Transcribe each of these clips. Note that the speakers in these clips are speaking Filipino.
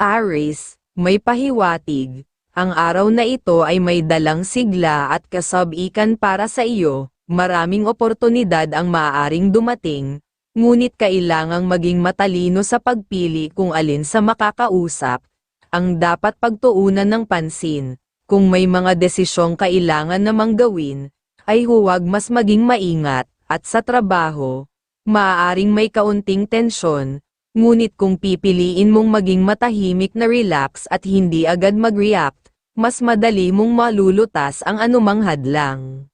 Aris, may pahiwatig. Ang araw na ito ay may dalang sigla at kasabikan para sa iyo, maraming oportunidad ang maaaring dumating, ngunit kailangang maging matalino sa pagpili kung alin sa makakausap, ang dapat pagtuunan ng pansin, kung may mga desisyong kailangan namang gawin, ay huwag mas maging maingat, at sa trabaho, maaaring may kaunting tensyon, ngunit kung pipiliin mong maging matahimik na relax at hindi agad mag-react, mas madali mong malulutas ang anumang hadlang.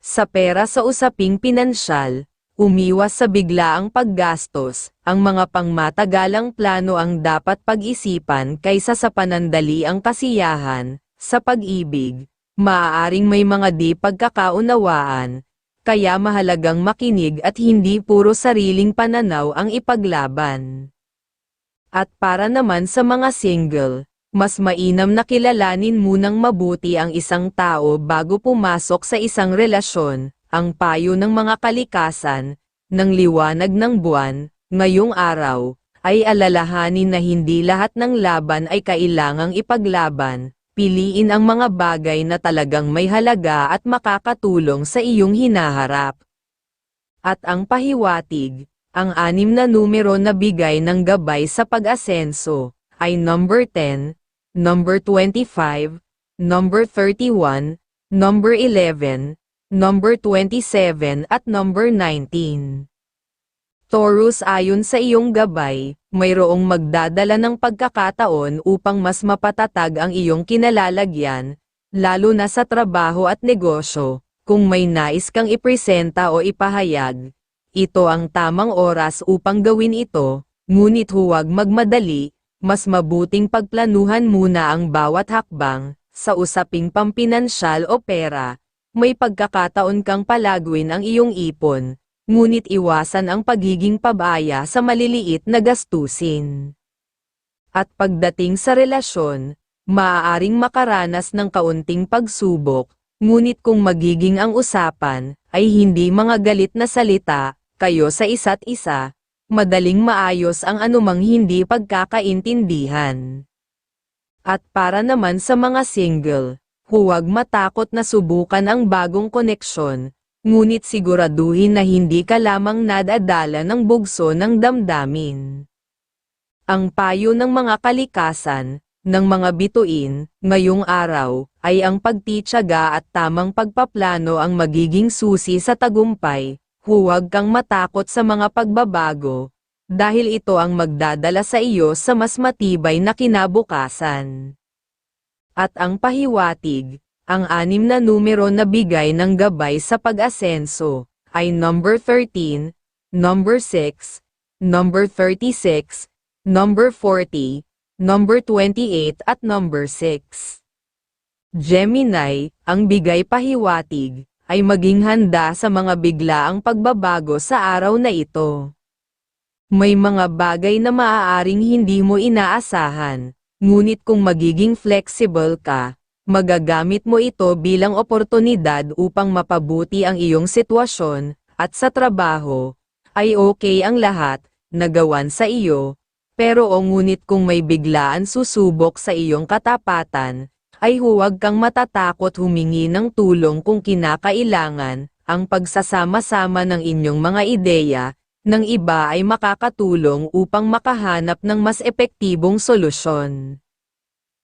Sa pera sa usaping pinansyal, umiwas sa biglaang paggastos, ang mga pangmatagalang plano ang dapat pag-isipan kaysa sa panandaliang kasiyahan, sa pag-ibig, maaaring may mga di pagkakaunawaan, kaya mahalagang makinig at hindi puro sariling pananaw ang ipaglaban. At para naman sa mga single, mas mainam na kilalanin munang mabuti ang isang tao bago pumasok sa isang relasyon, ang payo ng mga kalikasan, ng liwanag ng buwan, ngayong araw, ay alalahanin na hindi lahat ng laban ay kailangang ipaglaban, piliin ang mga bagay na talagang may halaga at makakatulong sa iyong hinaharap. At ang pahiwatig, ang anim na numero na bigay ng gabay sa pag-asenso, ay number 10, number 25, number 31, number 11, number 27 at number 19. Taurus ayon sa iyong gabay, mayroong magdadala ng pagkakataon upang mas mapatatag ang iyong kinalalagyan, lalo na sa trabaho at negosyo, kung may nais kang ipresenta o ipahayag. Ito ang tamang oras upang gawin ito, ngunit huwag magmadali, mas mabuting pagplanuhan muna ang bawat hakbang, sa usaping pampinansyal o pera, may pagkakataon kang palaguin ang iyong ipon, ngunit iwasan ang pagiging pabaya sa maliliit na gastusin. At pagdating sa relasyon, maaaring makaranas ng kaunting pagsubok, ngunit kung magiging ang usapan, ay hindi mga galit na salita, kayo sa isa't isa, madaling maayos ang anumang hindi pagkakaintindihan. At para naman sa mga single, huwag matakot na subukan ang bagong koneksyon, ngunit siguraduhin na hindi ka lamang nadadala ng bugso ng damdamin. Ang payo ng mga kalikasan, ng mga bituin, ngayong araw, ay ang pagtityaga at tamang pagpaplano ang magiging susi sa tagumpay, Huwag kang matakot sa mga pagbabago, dahil ito ang magdadala sa iyo sa mas matibay na kinabukasan. At ang pahiwatig, ang anim na numero na bigay ng gabay sa pag-asenso, ay number 13, number 6, number 36, number 40, number 28 at number 6. Gemini, ang bigay pahiwatig, ay maging handa sa mga biglaang pagbabago sa araw na ito. May mga bagay na maaaring hindi mo inaasahan, ngunit kung magiging flexible ka, magagamit mo ito bilang oportunidad upang mapabuti ang iyong sitwasyon, at sa trabaho, ay okay ang lahat, nagawan sa iyo, pero o ngunit kung may biglaan susubok sa iyong katapatan, ay huwag kang matatakot humingi ng tulong kung kinakailangan, ang pagsasama-sama ng inyong mga ideya, ng iba ay makakatulong upang makahanap ng mas epektibong solusyon.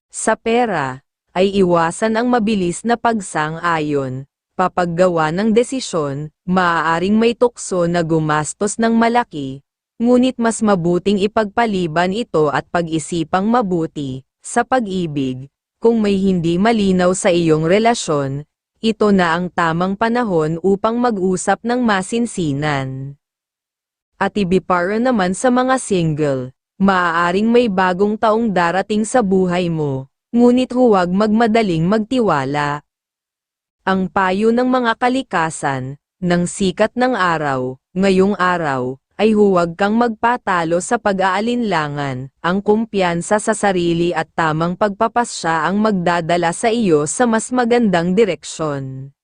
Sa pera, ay iwasan ang mabilis na pagsang-ayon, papaggawa ng desisyon, maaaring may tukso na gumastos ng malaki, ngunit mas mabuting ipagpaliban ito at pag-isipang mabuti, sa pag-ibig, kung may hindi malinaw sa iyong relasyon, ito na ang tamang panahon upang mag-usap ng masinsinan. At ibipara naman sa mga single, maaaring may bagong taong darating sa buhay mo, ngunit huwag magmadaling magtiwala. Ang payo ng mga kalikasan, ng sikat ng araw, ngayong araw, ay huwag kang magpatalo sa pag-aalinlangan, ang kumpiyansa sa sarili at tamang pagpapasya ang magdadala sa iyo sa mas magandang direksyon.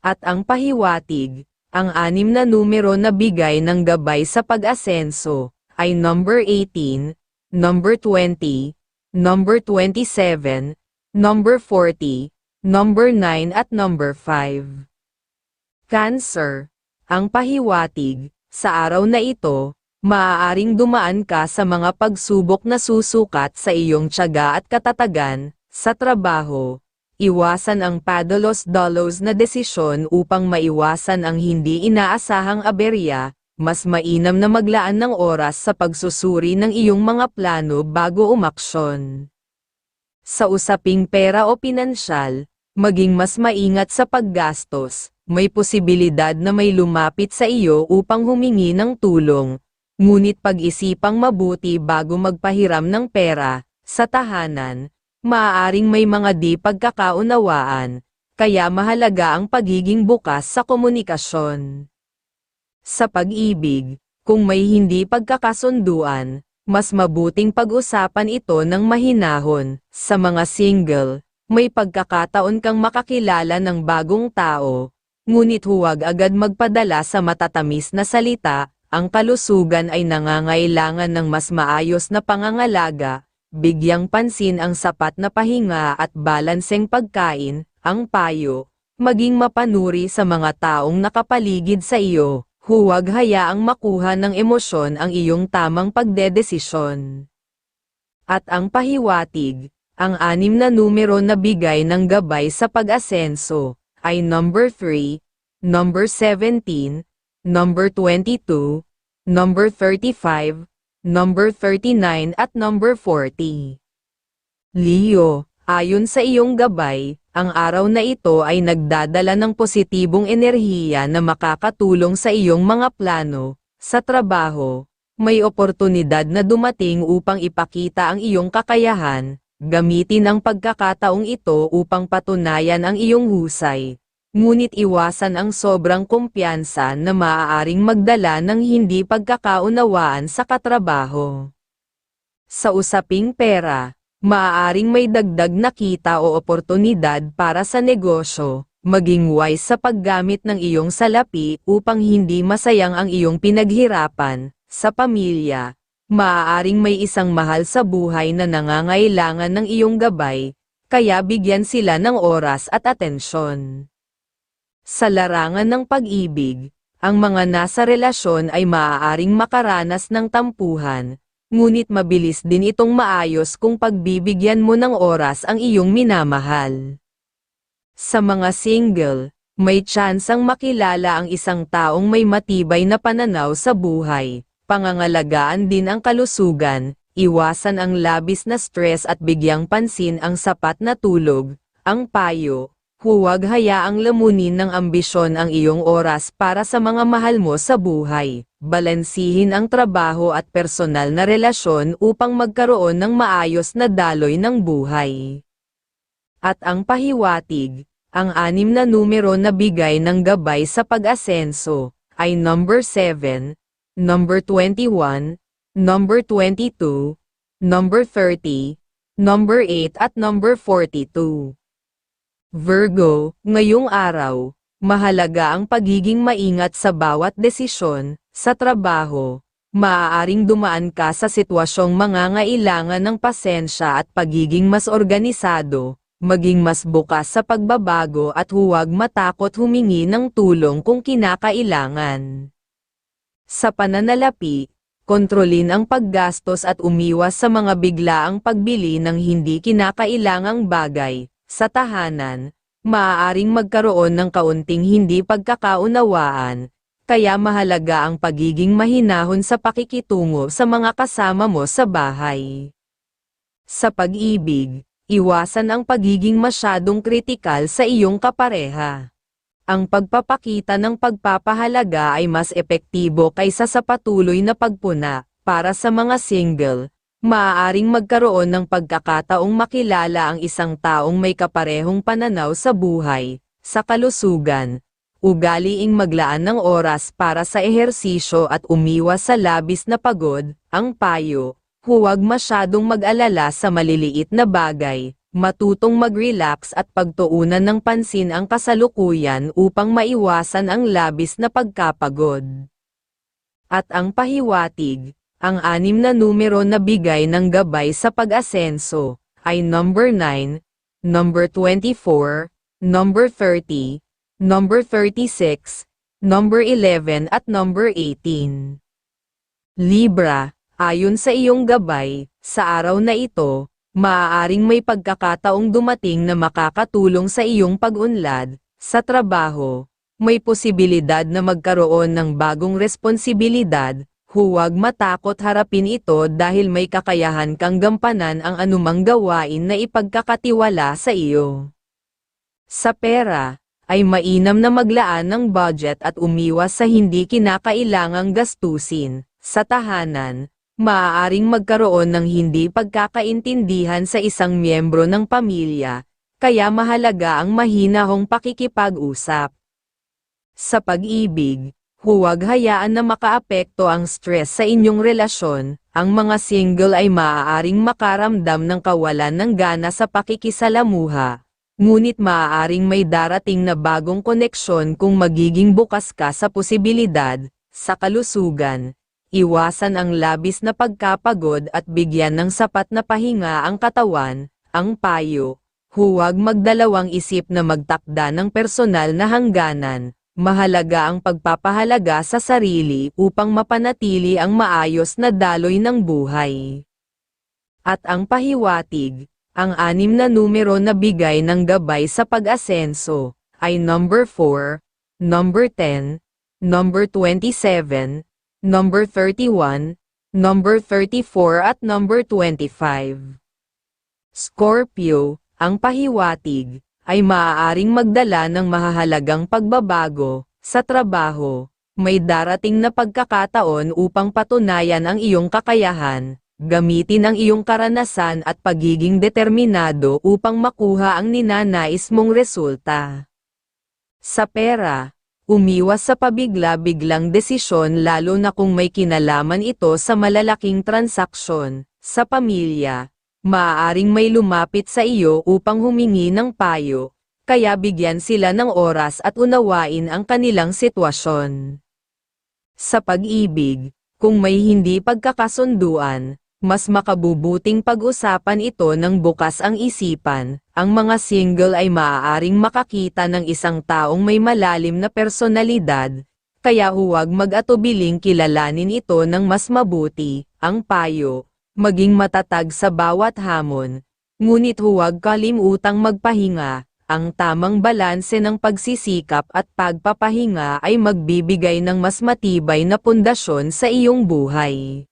At ang pahiwatig, ang anim na numero na bigay ng gabay sa pag-asenso, ay number 18, number 20, number 27, number 40, number 9 at number 5. Cancer, ang pahiwatig, sa araw na ito, maaaring dumaan ka sa mga pagsubok na susukat sa iyong tiyaga at katatagan, sa trabaho. Iwasan ang padalos-dalos na desisyon upang maiwasan ang hindi inaasahang aberya, mas mainam na maglaan ng oras sa pagsusuri ng iyong mga plano bago umaksyon. Sa usaping pera o pinansyal, maging mas maingat sa paggastos, may posibilidad na may lumapit sa iyo upang humingi ng tulong, ngunit pag-isipang mabuti bago magpahiram ng pera, sa tahanan, maaaring may mga di pagkakaunawaan, kaya mahalaga ang pagiging bukas sa komunikasyon. Sa pag-ibig, kung may hindi pagkakasunduan, mas mabuting pag-usapan ito ng mahinahon. Sa mga single, may pagkakataon kang makakilala ng bagong tao, ngunit huwag agad magpadala sa matatamis na salita, ang kalusugan ay nangangailangan ng mas maayos na pangangalaga, bigyang pansin ang sapat na pahinga at balanseng pagkain, ang payo, maging mapanuri sa mga taong nakapaligid sa iyo, huwag hayaang makuha ng emosyon ang iyong tamang pagdedesisyon. At ang pahiwatig, ang anim na numero na bigay ng gabay sa pag-asenso, ay number 3, number 17, number 22, number 35, number 39 at number 40. Leo, ayon sa iyong gabay, ang araw na ito ay nagdadala ng positibong enerhiya na makakatulong sa iyong mga plano, sa trabaho, may oportunidad na dumating upang ipakita ang iyong kakayahan, gamitin ang pagkakataong ito upang patunayan ang iyong husay, ngunit iwasan ang sobrang kumpiyansa na maaaring magdala ng hindi pagkakaunawaan sa katrabaho. Sa usaping pera, maaaring may dagdag na kita o oportunidad para sa negosyo, maging wise sa paggamit ng iyong salapi upang hindi masayang ang iyong pinaghirapan, sa pamilya, maaaring may isang mahal sa buhay na nangangailangan ng iyong gabay, kaya bigyan sila ng oras at atensyon. Sa larangan ng pag-ibig, ang mga nasa relasyon ay maaaring makaranas ng tampuhan, ngunit mabilis din itong maayos kung pagbibigyan mo ng oras ang iyong minamahal. Sa mga single, may tsansang makilala ang isang taong may matibay na pananaw sa buhay, pangangalagaan din ang kalusugan, iwasan ang labis na stress at bigyang pansin ang sapat na tulog, ang payo, Huwag hayaang lamunin ng ambisyon ang iyong oras para sa mga mahal mo sa buhay. Balansihin ang trabaho at personal na relasyon upang magkaroon ng maayos na daloy ng buhay. At ang pahiwatig, ang anim na numero na bigay ng gabay sa pag-asenso, ay number 7, number 21, number 22, number 30, number 8 at number 42. Virgo, ngayong araw, mahalaga ang pagiging maingat sa bawat desisyon, sa trabaho. Maaaring dumaan ka sa sitwasyong mangangailangan ng pasensya at pagiging mas organisado, maging mas bukas sa pagbabago at huwag matakot humingi ng tulong kung kinakailangan. Sa pananalapi, kontrolin ang paggastos at umiwas sa mga biglaang pagbili ng hindi kinakailangang bagay, sa tahanan, maaaring magkaroon ng kaunting hindi pagkakaunawaan, kaya mahalaga ang pagiging mahinahon sa pakikitungo sa mga kasama mo sa bahay. Sa pag-ibig, iwasan ang pagiging masyadong kritikal sa iyong kapareha. Ang pagpapakita ng pagpapahalaga ay mas epektibo kaysa sa patuloy na pagpuna, para sa mga single, maaaring magkaroon ng pagkakataong makilala ang isang taong may kaparehong pananaw sa buhay, sa kalusugan, ugaliing maglaan ng oras para sa ehersisyo at umiwas sa labis na pagod, ang payo, huwag masyadong mag-alala sa maliliit na bagay, matutong mag-relax at pagtuunan ng pansin ang kasalukuyan upang maiwasan ang labis na pagkapagod. At ang pahiwatig, ang anim na numero na bigay ng gabay sa pag-asenso, ay number 9, number 24, number 30, number 36, number 11 at number 18. Libra, ayon sa iyong gabay, sa araw na ito, maaaring may pagkakataong dumating na makakatulong sa iyong pag-unlad, sa trabaho, may posibilidad na magkaroon ng bagong responsibilidad, huwag matakot harapin ito dahil may kakayahan kang gampanan ang anumang gawain na ipagkakatiwala sa iyo. Sa pera, ay mainam na maglaan ng budget at umiwas sa hindi kinakailangang gastusin. Sa tahanan, maaaring magkaroon ng hindi pagkakaintindihan sa isang miyembro ng pamilya, kaya mahalaga ang mahinahong pakikipag-usap. Sa pag-ibig, huwag hayaan na makaapekto ang stress sa inyong relasyon, ang mga single ay maaaring makaramdam ng kawalan ng gana sa pakikisalamuha. Ngunit maaaring may darating na bagong koneksyon kung magiging bukas ka sa posibilidad, sa kalusugan, iwasan ang labis na pagkapagod at bigyan ng sapat na pahinga ang katawan, ang payo, huwag magdalawang isip na magtakda ng personal na hangganan, mahalaga ang pagpapahalaga sa sarili upang mapanatili ang maayos na daloy ng buhay. At ang pahiwatig, ang anim na numero na bigay ng gabay sa pag-asenso, ay number 4, number 10, number 27, number 31, number 34 at number 25. Scorpio, ang pahiwatig, ay maaaring magdala ng mahahalagang pagbabago, sa trabaho, may darating na pagkakataon upang patunayan ang iyong kakayahan, gamitin ang iyong karanasan at pagiging determinado upang makuha ang ninanais mong resulta. Sa pera, umiwas sa pabigla-biglang desisyon lalo na kung may kinalaman ito sa malalaking transaksyon, sa pamilya, maaaring may lumapit sa iyo upang humingi ng payo, kaya bigyan sila ng oras at unawain ang kanilang sitwasyon. Sa pag-ibig, kung may hindi pagkakasunduan, mas makabubuting pag-usapan ito ng bukas ang isipan, ang mga single ay maaaring makakita ng isang taong may malalim na personalidad, kaya huwag mag-atubiling kilalanin ito ng mas mabuti, ang payo, maging matatag sa bawat hamon, ngunit huwag kalimutang magpahinga, ang tamang balanse ng pagsisikap at pagpapahinga ay magbibigay ng mas matibay na pundasyon sa iyong buhay.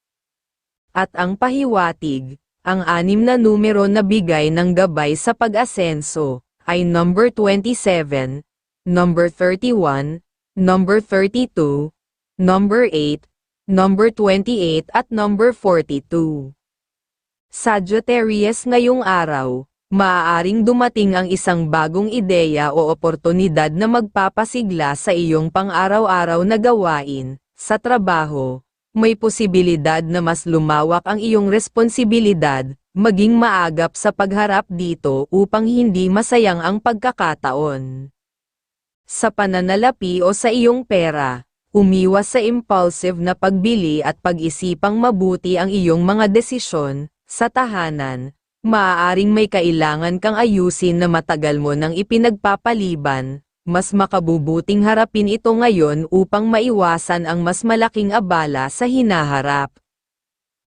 At ang pahiwatig, ang anim na numero na bigay ng gabay sa pag-asenso, ay number 27, number 31, number 32, number 8, number 28 at number 42. Sagittarius ngayong araw, maaaring dumating ang isang bagong ideya o oportunidad na magpapasigla sa iyong pang-araw-araw na gawain, sa trabaho, may posibilidad na mas lumawak ang iyong responsibilidad, maging maagap sa pagharap dito upang hindi masayang ang pagkakataon. Sa pananalapi o sa iyong pera, umiwas sa impulsive na pagbili at pag-isipang mabuti ang iyong mga desisyon, sa tahanan, maaaring may kailangan kang ayusin na matagal mo nang ipinagpapaliban, mas makabubuting harapin ito ngayon upang maiwasan ang mas malaking abala sa hinaharap.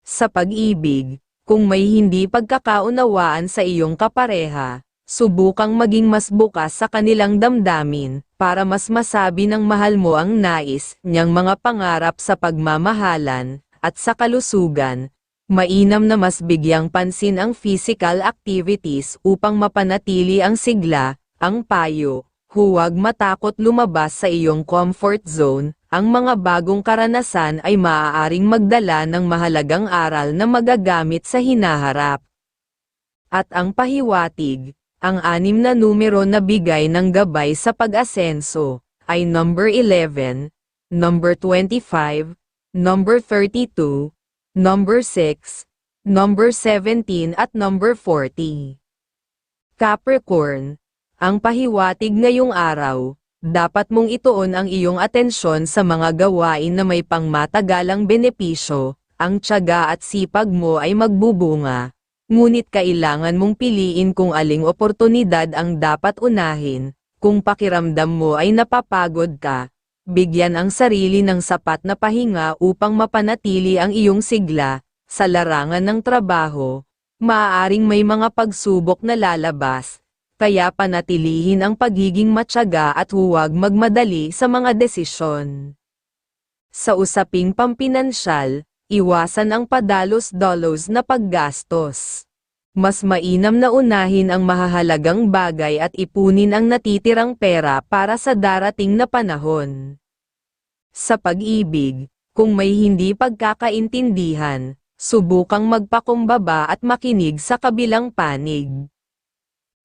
Sa pag-ibig, kung may hindi pagkakaunawaan sa iyong kapareha, subukang maging mas bukas sa kanilang damdamin, para mas masabi ng mahal mo ang nais niyang mga pangarap sa pagmamahalan, at sa kalusugan, mainam na mas bigyang pansin ang physical activities upang mapanatili ang sigla, ang payo, huwag matakot lumabas sa iyong comfort zone, ang mga bagong karanasan ay maaaring magdala ng mahalagang aral na magagamit sa hinaharap. At ang pahiwatig, ang anim na numero na bigay ng gabay sa pag-asenso, ay number 11, number 25, number 32, number 6, number 17 at number 40. Capricorn, ang pahiwatig ngayong araw, dapat mong ituon ang iyong atensyon sa mga gawain na may pangmatagalang benepisyo, ang tiyaga at sipag mo ay magbubunga. Ngunit kailangan mong piliin kung aling oportunidad ang dapat unahin, kung pakiramdam mo ay napapagod ka, bigyan ang sarili ng sapat na pahinga upang mapanatili ang iyong sigla, sa larangan ng trabaho, maaaring may mga pagsubok na lalabas, kaya panatilihin ang pagiging matyaga at huwag magmadali sa mga desisyon. Sa usaping pampinansyal, iwasan ang padalos-dolos na paggastos. Mas mainam na unahin ang mahahalagang bagay at ipunin ang natitirang pera para sa darating na panahon. Sa pag-ibig, kung may hindi pagkakaintindihan, subukang magpakumbaba at makinig sa kabilang panig.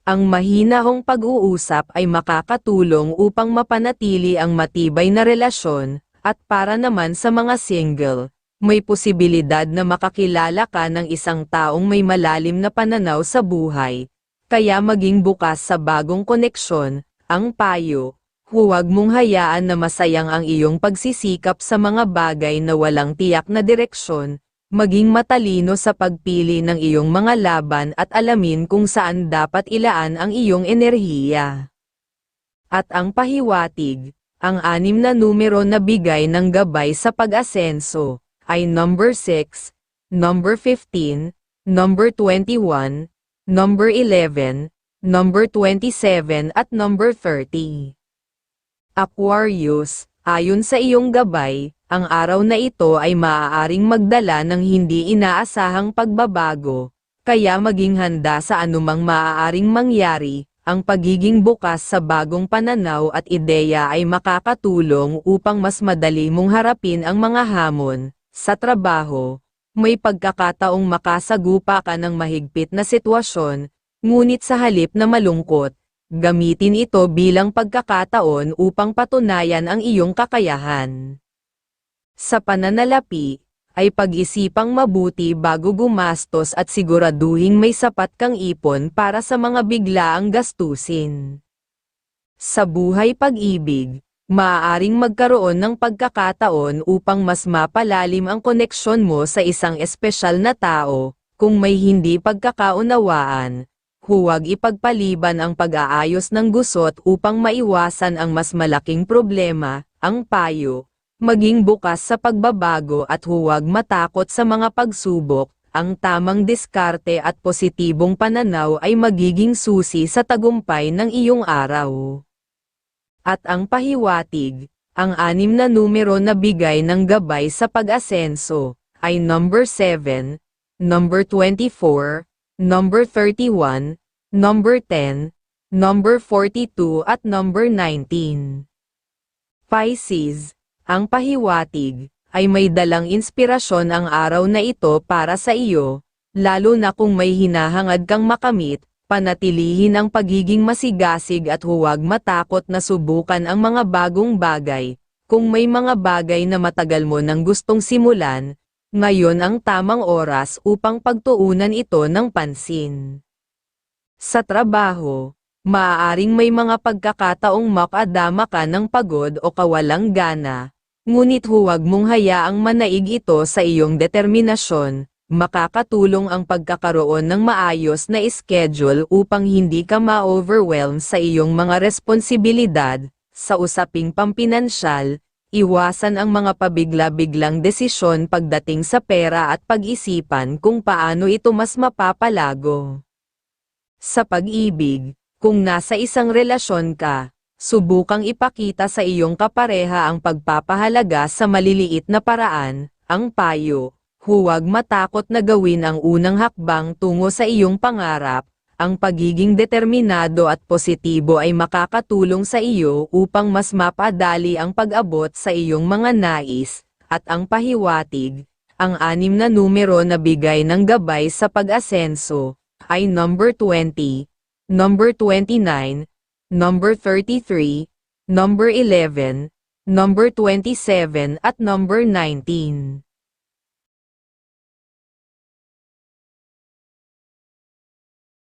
Ang mahinahong pag-uusap ay makakatulong upang mapanatili ang matibay na relasyon, at para naman sa mga single, may posibilidad na makakilala ka ng isang taong may malalim na pananaw sa buhay. Kaya maging bukas sa bagong koneksyon, ang payo, huwag mong hayaan na masayang ang iyong pagsisikap sa mga bagay na walang tiyak na direksyon, maging matalino sa pagpili ng iyong mga laban at alamin kung saan dapat ilaan ang iyong enerhiya. At ang pahiwatig, ang anim na numero na bigay ng gabay sa pag-asenso, ay number 6, number 15, number 21, number 11, number 27 at number 30. Aquarius, ayon sa iyong gabay, ang araw na ito ay maaaring magdala ng hindi inaasahang pagbabago, kaya maging handa sa anumang maaaring mangyari, ang pagiging bukas sa bagong pananaw at ideya ay makakatulong upang mas madali mong harapin ang mga hamon. Sa trabaho, may pagkakataong makasagupa ka ng mahigpit na sitwasyon, ngunit sa halip na malungkot, gamitin ito bilang pagkakataon upang patunayan ang iyong kakayahan. Sa pananalapi, ay pag-isipang mabuti bago gumastos at siguraduhing may sapat kang ipon para sa mga biglaang gastusin. Sa buhay pag-ibig, maaaring magkaroon ng pagkakataon upang mas mapalalim ang koneksyon mo sa isang espesyal na tao, kung may hindi pagkakaunawaan, huwag ipagpaliban ang pag-aayos ng gusot upang maiwasan ang mas malaking problema, ang payo, maging bukas sa pagbabago at huwag matakot sa mga pagsubok, ang tamang diskarte at positibong pananaw ay magiging susi sa tagumpay ng iyong araw. At ang pahiwatig, ang anim na numero na bigay ng gabay sa pag-asenso, ay number 7, number 24, number 31, number 10, number 42 at number 19. Pisces, ang pahiwatig, ay may dalang inspirasyon ang araw na ito para sa iyo, lalo na kung may hinahangad kang makamit, panatilihin ang pagiging masigasig at huwag matakot na subukan ang mga bagong bagay. Kung may mga bagay na matagal mo nang gustong simulan, ngayon ang tamang oras upang pagtuunan ito ng pansin. Sa trabaho, maaaring may mga pagkakataong makadama ka ng pagod o kawalang gana, Ngunit huwag mong hayaang manaig ito sa iyong determinasyon, makakatulong ang pagkakaroon ng maayos na schedule upang hindi ka ma-overwhelm sa iyong mga responsibilidad, sa usaping pampinansyal, iwasan ang mga pabigla-biglang desisyon pagdating sa pera at pag-isipan kung paano ito mas mapapalago. Sa pag-ibig, kung nasa isang relasyon ka, subukang ipakita sa iyong kapareha ang pagpapahalaga sa maliliit na paraan, ang payo. Huwag matakot na gawin ang unang hakbang tungo sa iyong pangarap, ang pagiging determinado at positibo ay makakatulong sa iyo upang mas mapadali ang pag-abot sa iyong mga nais, at ang pahiwatig, ang anim na numero na bigay ng gabay sa pag-asenso, ay number 20, number 29, number 33, number 11, number 27 at number 19.